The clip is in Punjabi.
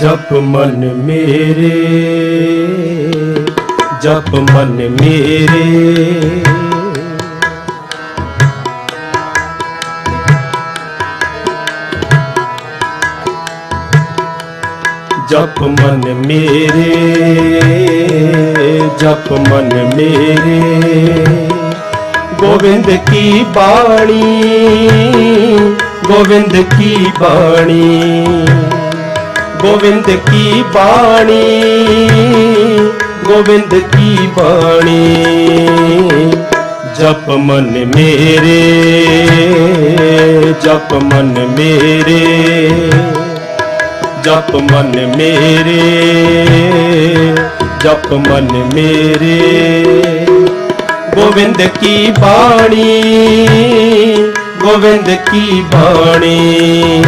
ਜਪ ਮਨ ਮੇਰੇ, ਜਪ ਮਨ ਮੇਰੇ। ਜਪ ਮਨ ਮੇਰੇ, ਜਪ ਮਨ ਮੇਰੇ। ਗੋਬਿੰਦ ਕੀ ਬਾਣੀ, ਗੋਬਿੰਦ ਕੀ ਬਾਣੀ। ਗੋਬਿੰਦ ਕੀ ਬਾਣੀ? ਗੋਬਿੰਦ ਕੀ ਬਾਣੀ? ਜਪ ਮਨ ਮੇਰੇ, ਜਪ ਮਨ ਮੇਰੇ, ਜਪ ਮਨ ਮੇਰੇ, ਜਪ ਮਨ ਮੇਰੇ। ਗੋਬਿੰਦ ਕੀ ਬਾਣੀ? ਗੋਬਿੰਦ ਕੀ ਬਾਣੀ?